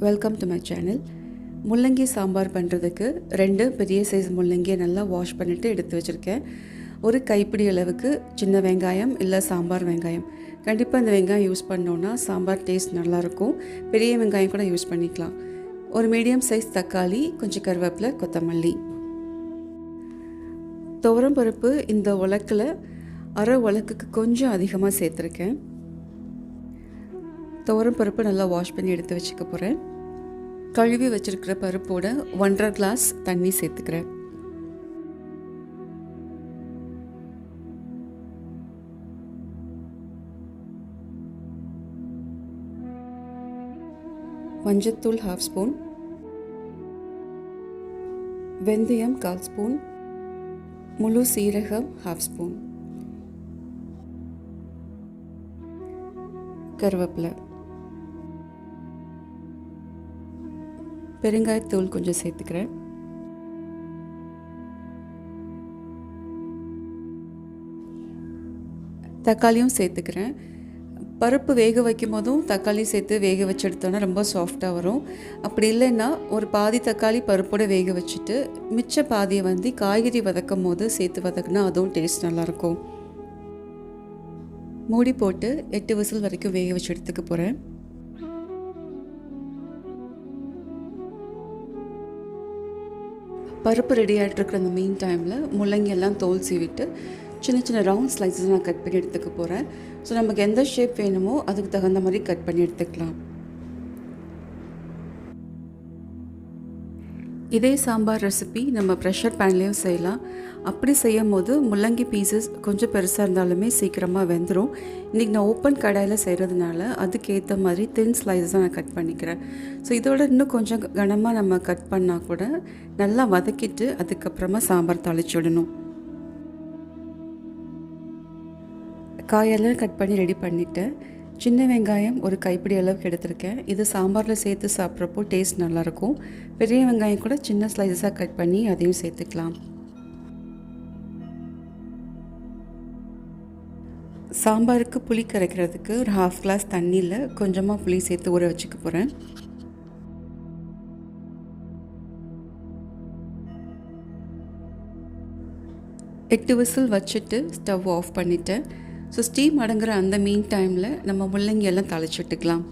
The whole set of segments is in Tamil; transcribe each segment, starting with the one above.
வெல்கம் டு மை சேனல் முள்ளங்கி சாம்பார் பண்ணுறதுக்கு ரெண்டு பெரிய சைஸ் முள்ளங்கியை நல்லா வாஷ் பண்ணிவிட்டு எடுத்து வச்சுருக்கேன். ஒரு கைப்பிடி அளவுக்கு சின்ன வெங்காயம் இல்லை சாம்பார் வெங்காயம். கண்டிப்பாக இந்த வெங்காயம் யூஸ் பண்ணோன்னா சாம்பார் டேஸ்ட் நல்லாயிருக்கும். பெரிய வெங்காயம் கூட யூஸ் பண்ணிக்கலாம். ஒரு மீடியம் சைஸ் தக்காளி கொஞ்சம் கருவேப்பிலை கொத்தமல்லி. துவரம் பருப்பு இந்த உலக்கில் அரை உலக்குக்கு கொஞ்சம் அதிகமாக சேர்த்துருக்கேன். துவரம் பருப்பு நல்லா வாஷ் பண்ணி எடுத்து வச்சுக்க போகிறேன் கழுவி வச்சுருக்கிற பருப்போட ஒன்றரை கிளாஸ் தண்ணி சேர்த்துக்கிறேன். மஞ்சத்தூள் ஹாஃப் ஸ்பூன் வெந்தயம் கால் ஸ்பூன் முழு சீரகம் ஹாஃப் ஸ்பூன் கருவேப்பிலை. பெருங்காயத்தூள் கொஞ்சம் சேர்த்துக்கிறேன். தக்காளியும் சேர்த்துக்கிறேன். பருப்பு வேக வைக்கும் போதும் தக்காளி சேர்த்து வேக வச்செடுத்தோன்னா ரொம்ப சாஃப்டாக வரும். அப்படி இல்லைன்னா ஒரு பாதி தக்காளி பருப்போடு வேக வச்சுட்டு மிச்ச பாதியை வந்து காய்கறி வதக்கும் போது சேர்த்து வதக்குனா அதுவும் டேஸ்ட் நல்லாயிருக்கும். மூடி போட்டு எட்டு விசில் வரைக்கும் வேக வச்சு எடுத்துக்க போகிறேன் பருப்பு ரெடி ஆகிட்டுருக்குற அந்த மீன் டைமில் முள்ளங்கியெல்லாம் தோல் சீவிட்டு சின்ன சின்ன ரவுண்ட் ஸ்லைசஸ் நான் கட் பண்ணி எடுத்துக்க போகிறேன் ஸோ நமக்கு எந்த ஷேப் வேணுமோ அதுக்கு தகுந்த மாதிரி கட் பண்ணி எடுத்துக்கலாம். இதே சாம்பார் ரெசிபி நம்ம ப்ரெஷர் பேன்லேயும் செய்யலாம். அப்படி செய்யும் போது முள்ளங்கி பீசஸ் கொஞ்சம் பெருசாக இருந்தாலுமே சீக்கிரமாக வெந்துடும் இன்றைக்கி நான் ஓப்பன் கடாயில் செய்கிறதுனால அதுக்கேற்ற மாதிரி தின் ஸ்லைஸாக நான் கட் பண்ணிக்கிறேன். ஸோ இதோட இன்னும் கொஞ்சம் கனமாக நம்ம கட் பண்ணால் கூட நல்லா வதக்கிட்டு அதுக்கப்புறமா சாம்பார் தாளிச்சு விடணும். காயெல்லாம் கட் பண்ணி ரெடி பண்ணிவிட்டேன் சின்ன வெங்காயம் ஒரு கைப்பிடி அளவுக்கு எடுத்திருக்கேன். இது சாம்பாரில் சேர்த்து சாப்பிட்றப்போ டேஸ்ட் நல்லாயிருக்கும். பெரிய வெங்காயம் கூட சின்ன ஸ்லைஸாக கட் பண்ணி அதையும் சேர்த்துக்கலாம். சாம்பாருக்கு புளி கரைக்கிறதுக்கு ஒரு ஹாஃப் கிளாஸ் தண்ணியில் கொஞ்சமாக புளி சேர்த்து ஊற வச்சுக்க போகிறேன் எட்டு விசில் வச்சுட்டு ஸ்டவ் ஆஃப் பண்ணிவிட்டேன் ஸோ ஸ்டீம் அடங்குற அந்த மீன் டைமில் நம்ம முள்ளங்கி எல்லாம் தாளிச்சுட்டுக்கலாம்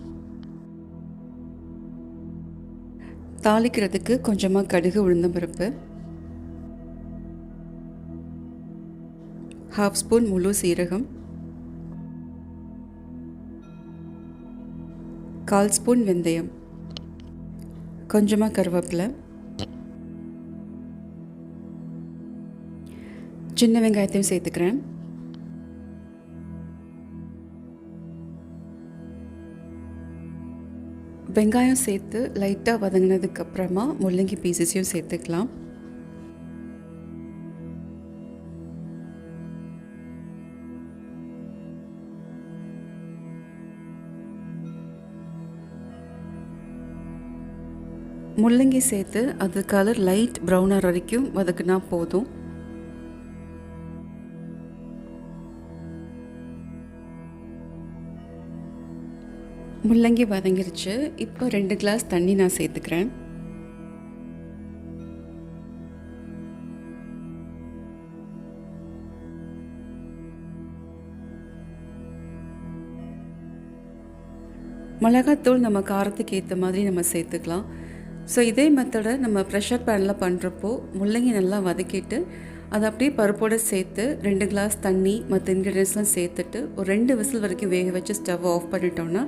தாளிக்கிறதுக்கு கொஞ்சமாக கடுகு உளுந்தம் பருப்பு. ஹாஃப் ஸ்பூன் முழு சீரகம். கால் ஸ்பூன் வெந்தயம். கொஞ்சமாக கருவேப்பிலை. சின்ன வெங்காயத்தையும் சேர்த்துக்கிறேன். வெங்காயம் சேர்த்து லைட்டாக வதங்கினதுக்கப்புறமா முள்ளங்கி பீசஸையும் சேர்த்துக்கலாம். முள்ளங்கி சேர்த்து அது கலர் லைட் ப்ரௌனர் வரைக்கும் வதக்குனா போதும். முள்ளங்கி வதங்கிருச்சு. இப்போ ரெண்டு கிளாஸ் தண்ணி நான் சேர்த்துக்கிறேன். மிளகாத்தூள் நம்ம காரத்துக்கு ஏற்ற மாதிரி நம்ம சேர்த்துக்கலாம். ஸோ இதே மெத்தடை நம்ம ப்ரெஷர் பேனில் பண்ணுறப்போ முள்ளங்கி நல்லா வதக்கிட்டு அதை அப்படியே பருப்போடு சேர்த்து ரெண்டு கிளாஸ் தண்ணி மற்ற இன்க்ரீடியன்ஸ்லாம் சேர்த்துட்டு ஒரு ரெண்டு விசில் வரைக்கும் வேக வச்சு ஸ்டவ் ஆஃப் பண்ணிட்டோம்னா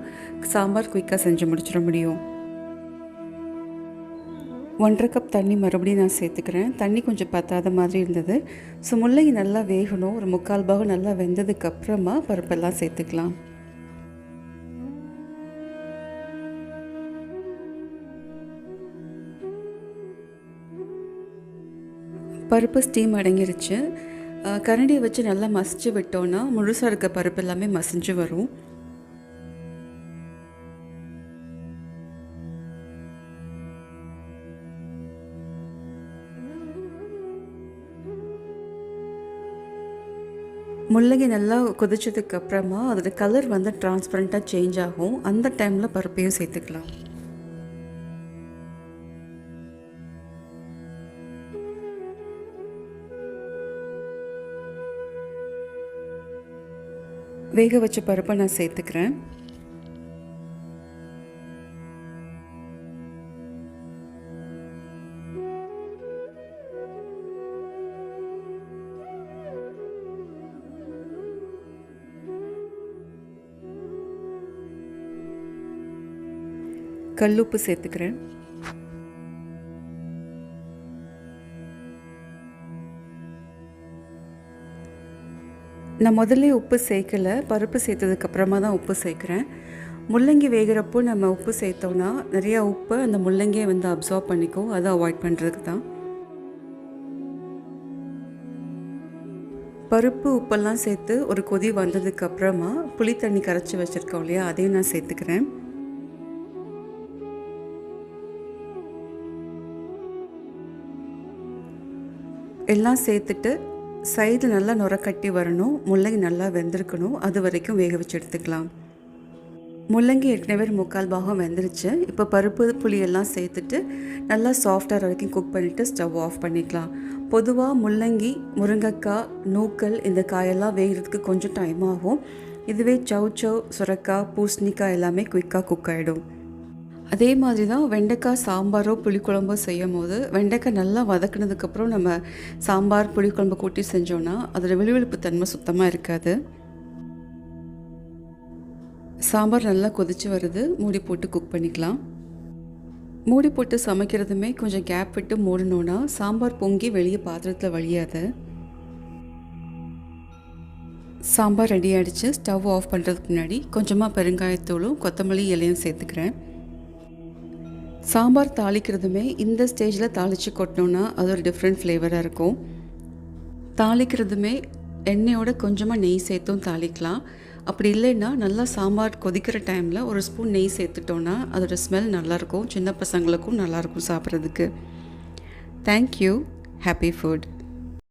சாம்பார் குயிக்காக செஞ்சு முடிச்சிட முடியும். ஒன்றரை கப் தண்ணி மறுபடியும் நான் சேர்த்துக்கிறேன். தண்ணி கொஞ்சம் பத்தாத மாதிரி இருந்தது. ஸோ முள்ளங்கி நல்லா வேகணும். ஒரு முக்கால் பாகம் நல்லா வெந்ததுக்கப்புறமா பருப்பெல்லாம் சேர்த்துக்கலாம். பருப்பு ஸ்டீம் அடங்கிருச்சு. கரண்டியை வச்சு நல்லா மசிச்சு விட்டோன்னா முழுசாக இருக்க பருப்பு எல்லாமே மசிஞ்சு வரும். முள்ளங்கி நல்லா கொதிச்சதுக்கு அப்புறமா அதோட கலர் வந்து டிரான்ஸ்பரண்ட்டாக சேஞ்ச் ஆகும். அந்த டைமில் பருப்பையும் சேர்த்துக்கலாம். வேக வச்ச பருப்பை நான் சேர்த்துக்கிறேன். கல்லுப்பு சேர்த்துக்கிறேன். நான் முதல்ல உப்பு சேர்க்கல பருப்பு சேர்த்ததுக்கப்புறமா தான் உப்பு சேர்க்குறேன். முள்ளங்கி வேகிறப்போ நம்ம உப்பு சேர்த்தோன்னா நிறையா உப்பு அந்த முள்ளங்கியை வந்து அப்சார்ப் பண்ணிக்கும் அதை அவாய்ட் பண்ணுறதுக்கு தான். பருப்பு உப்பெல்லாம் சேர்த்து ஒரு கொதி வந்ததுக்கப்புறமா புளி தண்ணி கரைச்சி வச்சுருக்கோம் இல்லையா அதையும் நான் சேர்த்துக்கிறேன். எல்லாம் சேர்த்துட்டு சைடு நல்லா நுரக்கட்டி வரணும் முள்ளங்கி நல்லா வெந்திருக்கணும். அது வரைக்கும் வேக வச்சு எடுத்துக்கலாம். முள்ளங்கி ஏற்கனவே முக்கால் பாகம் வெந்துருச்சு. இப்போ பருப்பு புளியெல்லாம் சேர்த்துட்டு நல்லா சாஃப்டாக வரைக்கும் குக் பண்ணிவிட்டு ஸ்டவ் ஆஃப் பண்ணிக்கலாம். பொதுவாக முள்ளங்கி முருங்கைக்காய் நூக்கல் இந்த காயெல்லாம் வேகிறதுக்கு கொஞ்சம் டைம் ஆகும். இதுவே சவ் சவ் சுரக்காய் பூசணிக்காய் எல்லாமே குயிக்காக குக் ஆகிடும் அதே மாதிரி தான் வெண்டைக்காய் சாம்பாரோ புளிக்குழம்போ செய்யும் போது வெண்டைக்காய் நல்லா வதக்குனதுக்கப்புறம் நம்ம சாம்பார் புளிக்குழம்பு கூட்டி செஞ்சோன்னா அதோட விழுவிழுப்பு தன்மை சுத்தமாக இருக்காது. சாம்பார் நல்லா கொதிச்சு வருது. மூடி போட்டு குக் பண்ணிக்கலாம். மூடி போட்டு சமைக்கிறதுமே கொஞ்சம் கேப் விட்டு மூடணுன்னா சாம்பார் பொங்கி வெளியே பாத்திரத்தில் வழியாது. சாம்பார் ரெடி ஆகிடுச்சு ஸ்டவ் ஆஃப் பண்ணுறதுக்கு முன்னாடி கொஞ்சமாக பெருங்காயத்தூளும் கொத்தமல்லி இலையும் சேர்த்துக்கிறேன். சாம்பார் தாளிக்கிறதுமே இந்த ஸ்டேஜில் தாளித்து கொட்டினோன்னா அது ஒரு டிஃப்ரெண்ட் ஃப்ளேவராக இருக்கும். தாளிக்கிறதுமே எண்ணெயோட கொஞ்சமாக நெய் சேர்த்தும் தாளிக்கலாம். அப்படி இல்லைன்னா நல்லா சாம்பார் கொதிக்கிற டைமில் ஒரு ஸ்பூன் நெய் சேர்த்துட்டோன்னா அதோடய ஸ்மெல் நல்லாயிருக்கும். சின்ன பசங்களுக்கும் நல்லாயிருக்கும் சாப்பிட்றதுக்கு. Thank you happy food